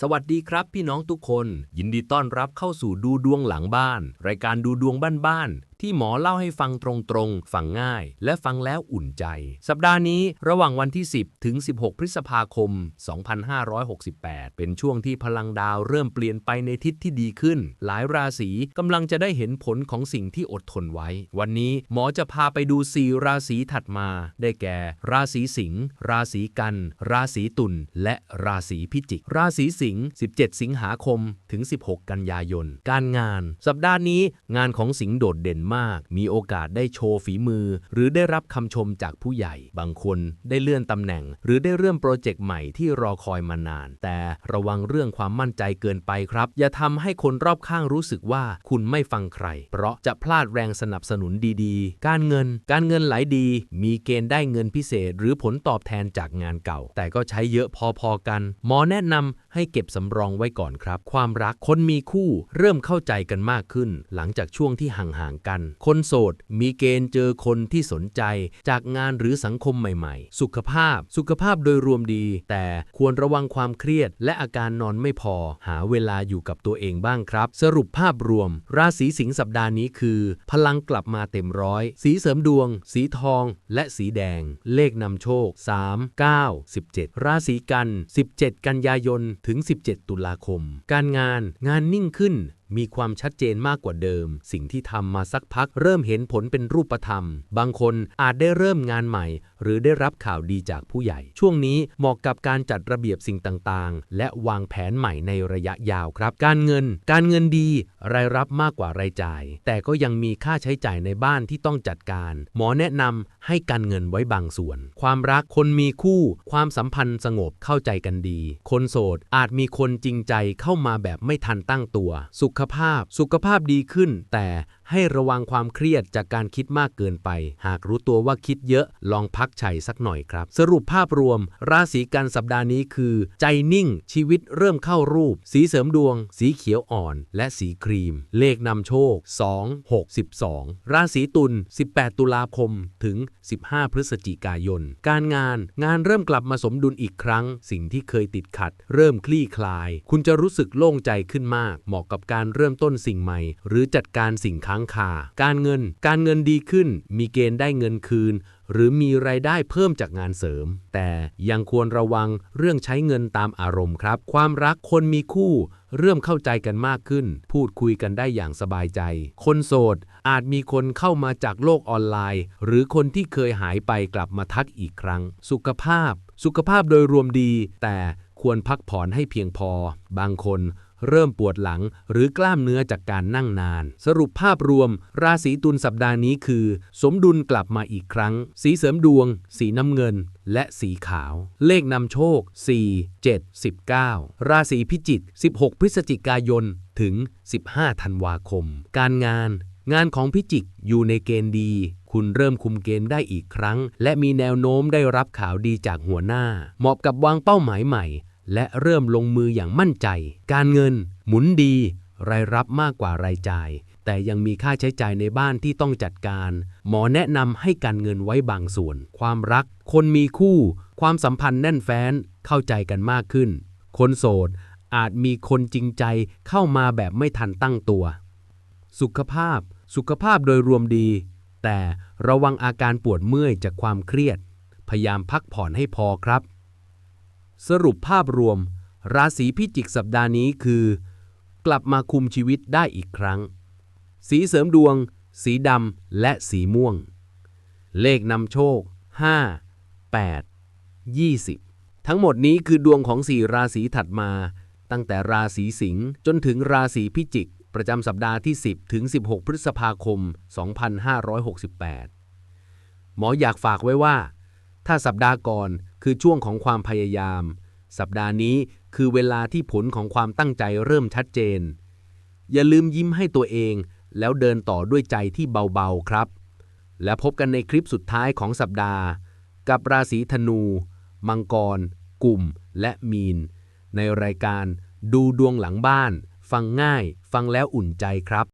สวัสดีครับพี่น้องทุกคน ยินดีต้อนรับเข้าสู่ดูดวงหลังบ้าน รายการดูดวงบ้านๆที่หมอเล่าให้ฟังตรงๆ ฟังง่าย และฟังแล้วอุ่นใจ สัปดาห์นี้ระหว่างวันที่ 10 ถึง 16 พฤษภาคม 2568 เป็นช่วงที่พลังดาวเริ่มเปลี่ยนไปในทิศที่ดีขึ้น หลายราศีกำลังจะได้เห็นผลของสิ่งที่อดทนไว้ วันนี้หมอจะพาไปดู 4 ราศีถัดมา ได้แก่ ราศีสิงห์ราศีกัน ราศีตุลและราศีพิจิก ราศีสิงห์17 สิงหาคมถึง 16 กันยายน การงาน สัปดาห์นี้งานของสิงห์โดดเด่นมาก มีโอกาสได้โชว์ฝีมือ หรือได้รับคำชมจากผู้ใหญ่ บางคนได้เลื่อนตำแหน่ง หรือได้เริ่มโปรเจกต์ใหม่ที่รอคอยมานาน แต่ระวังเรื่องความมั่นใจเกินไปครับ อย่าทำให้คนรอบข้างรู้สึกว่าคุณไม่ฟังใคร เพราะจะพลาดแรงสนับสนุนดีๆ การเงิน การเงินไหลดี มีเกณฑ์ได้เงินพิเศษ หรือผลตอบแทนจากงานเก่า แต่ก็ใช้เยอะพอๆกัน หมอแนะนำให้เก็บสำรองไว้ก่อนครับ ความรักคนมีคู่เริ่มเข้าใจกันมากขึ้น หลังจากช่วงที่ห่างๆกันคนโสดมีเกณฑ์เจอคนที่สนใจจากงานหรือสังคมใหม่ๆ สุขภาพ สุขภาพโดยรวมดี แต่ควรระวังความเครียด และอาการนอนไม่พอ หาเวลาอยู่กับตัวเองบ้างครับ สรุปภาพรวม ราศีสิงห์สัปดาห์นี้คือ พลังกลับมาเต็มร้อย สีเสริมดวง สีทอง และสีแดง เลขนำโชค 3 9 17 ราศีกัน 17 กันยายน ถึง 17 ตุลาคม การงาน งานนิ่งขึ้นมีความชัดเจนมากกว่าเดิม สิ่งที่ทำมาสักพักเริ่มเห็นผลเป็นรูปธรรม บางคนอาจได้เริ่มงานใหม่หรือได้รับข่าวดีจากผู้ใหญ่ ช่วงนี้เหมาะกับการจัดระเบียบสิ่งต่างๆ และวางแผนใหม่ในระยะยาวครับ การเงิน การเงินดีรายรับมากกว่ารายจ่าย แต่ก็ยังมีค่าใช้จ่ายในบ้านที่ต้องจัดการ หมอแนะนำให้การเงินไว้บางส่วน ความรักคนมีคู่ ความสัมพันธ์สงบเข้าใจกันดี คนโสดอาจมีคนจริงใจเข้ามาแบบไม่ทันตั้งตัว สุขภาพสุขภาพดีขึ้น แต่ ให้ระวังความเครียดจากการคิดมากเกินไป หากรู้ตัวว่าคิดเยอะลองพักชัยสักหน่อยครับ สรุปภาพรวม ราศีกันสัปดาห์นี้คือ ใจนิ่ง ชีวิตเริ่มเข้ารูป สีเสริมดวง สีเขียวอ่อน และสีครีม เลขนำโชค 2 6 12 ราศีตุล18 ตุลาคมถึง 15 พฤศจิกายน การงาน งานเริ่มกลับมาสมดุลอีกครั้ง สิ่งที่เคยติดขัด เริ่มคลี่คลาย คุณจะรู้สึกโล่งใจขึ้นมาก เหมาะกับการเริ่มต้นสิ่งใหม่ หรือจัดการสิ่งค้างคา การเงิน การเงินดีขึ้น มีเกณฑ์ได้เงินคืน หรือมีรายได้เพิ่มจากงานเสริม แต่ยังควรระวังเรื่องใช้เงินตามอารมณ์ครับ ความรักคนมีคู่ เริ่มเข้าใจกันมากขึ้น พูดคุยกันได้อย่างสบายใจ คนโสดอาจมีคนเข้ามาจากโลกออนไลน์ หรือคนที่เคยหายไปกลับมาทักอีกครั้ง สุขภาพ สุขภาพโดยรวมดี แต่ ควรพักผ่อนให้เพียงพอ บางคนเริ่มปวดหลังหรือกล้ามเนื้อจากการนั่งนาน สรุปภาพรวม ราศีตุลสัปดาห์นี้คือ สมดุลกลับมาอีกครั้ง สีเสริมดวง สีน้ำเงิน และสีขาว เลขนำโชค 4 7 19 ราศีพิจิก 16 พฤศจิกายน ถึง 15 ธันวาคม การงาน งานของพิจิกอยู่ในเกณฑ์ดี คุณเริ่มคุมเกณฑ์ได้อีกครั้ง และมีแนวโน้มได้รับข่าวดีจากหัวหน้า เหมาะกับวางเป้าหมายใหม่ และเริ่มลงมืออย่างมั่นใจ การเงิน หมุนดี รายรับมากกว่ารายจ่าย แต่ยังมีค่าใช้จ่ายในบ้านที่ต้องจัดการ หมอแนะนำให้การเงินไว้บางส่วน ความรัก คนมีคู่ ความสัมพันธ์แน่นแฟ้น เข้าใจกันมากขึ้น คนโสด อาจมีคนจริงใจเข้ามาแบบไม่ทันตั้งตัว สุขภาพ สุขภาพโดยรวมดี แต่ระวังอาการปวดเมื่อยจากความเครียด พยายามพักผ่อนให้พอครับ สรุปภาพรวม ราศีพิจิกสัปดาห์นี้คือ กลับมาคุมชีวิตได้อีกครั้ง สีเสริมดวง สีดำและสีม่วง เลขนำโชค 5 8 20 ทั้งหมดนี้คือดวงของสี่ราศีถัดมา ตั้งแต่ราศีสิงห์จนถึงราศีพิจิก ประจำสัปดาห์ที่ 10 ถึง 16 พฤษภาคม 2568 หมออยากฝากไว้ว่า ถ้าสัปดาห์ก่อน คือช่วงของความพยายาม สัปดาห์นี้คือเวลาที่ผลของความตั้งใจเริ่มชัดเจน อย่าลืมยิ้มให้ตัวเอง แล้วเดินต่อด้วยใจที่เบาๆครับ และพบกันในคลิปสุดท้ายของสัปดาห์ กับราศีธนู มังกร กลุ่ม และมีน ในรายการดูดวงหลังบ้าน ฟังง่าย ฟังแล้วอุ่นใจครับ